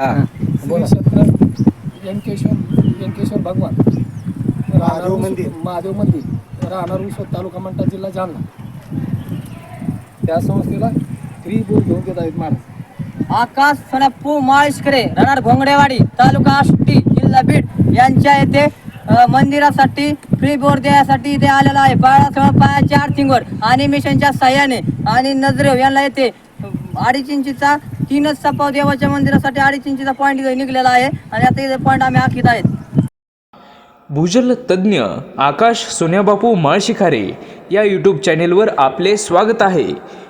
हा. श्री क्षेत्र व्यंकेश्वर व्यंकेश्वर भगवान. महादेव मंदिर. महादेव मंदिर. राहणार उसवत तालुका मंडळ जिल्हा जालना. त्या संस्थेला फ्री बोल घेऊन देत आहेत महाराज. आकाश सोनापू माळीशकरे राहणार घोंगडेवाडी तालुका आष्टी जिल्हा बीड. यांच्या येथे मंदिरासाठी फ्री बोर देण्यासाठी इथे आलेला आहे. बाळासह पायाच्या आर्थिंगवर आणि मिशनच्या साह्याने आणि नजरेव यांना येथे अडीच इंचीचा तीनच सपाव देवाच्या मंदिरासाठी अडीच इंचीचा पॉईंट निघलेला आहे. आणि आता इथे पॉईंट आम्ही आखीत आहेत. भूजल तज्ज्ञ आकाश सोन्याबापू माळशिखारे या यूट्यूब चॅनेलवर आपले स्वागत आहे.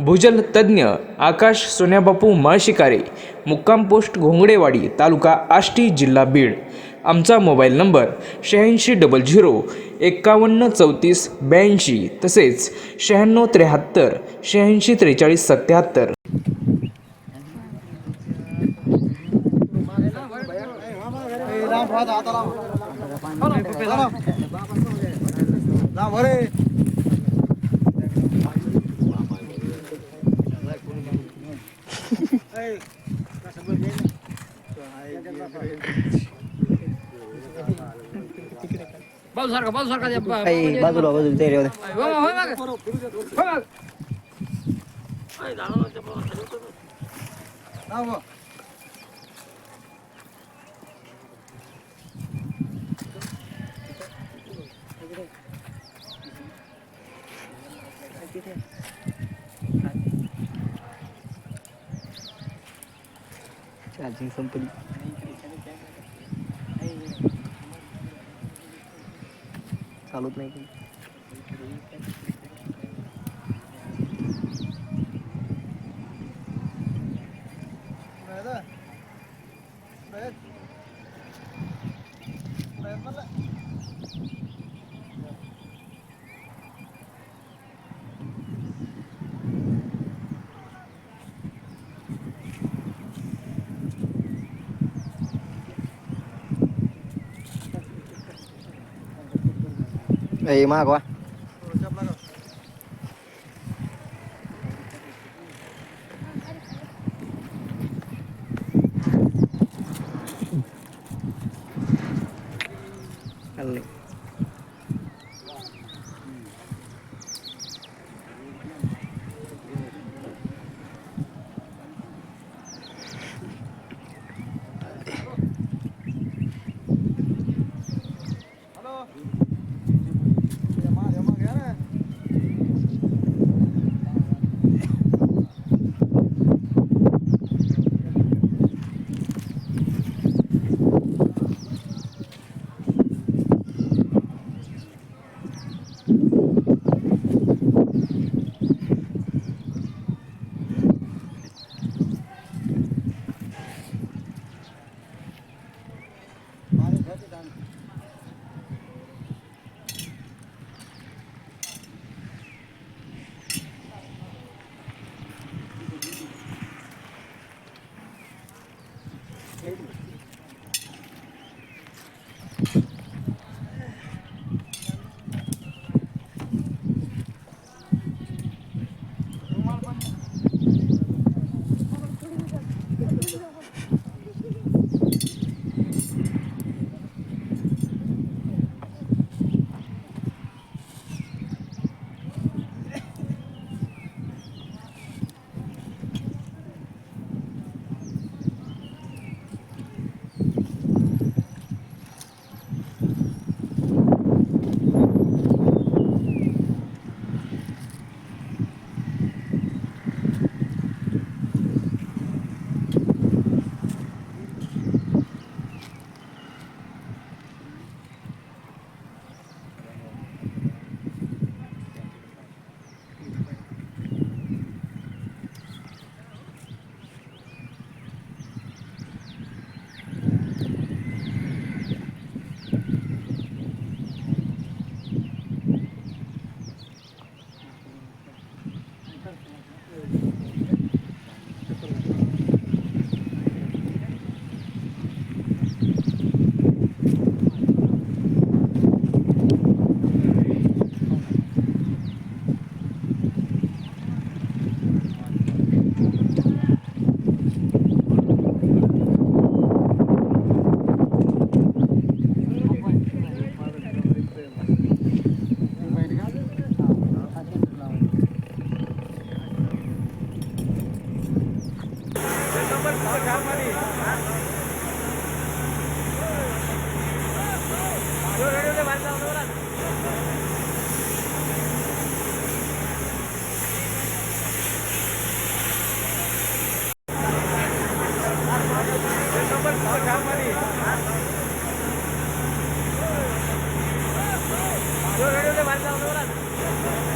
भूजल तज्ज्ञ आकाश सोन्याबापू माळशिकारे मुक्काम पोस्ट घोंगडेवाडी तालुका आष्टी जिल्हा बीड. आमचा मोबाईल नंबर शहाऐंशी डबल झिरो एक्कावन्न चौतीस ब्याऐंशी तसेच शहाण्णव त्र्याहत्तर शहाऐंशी त्रेचाळीस सत्याहत्तर. बाजूला बाजूला चार्जिंग संपली चालत नाही प्रयत्न เอมากวะ আছে দাম Yo, yo, yo, yo, yo,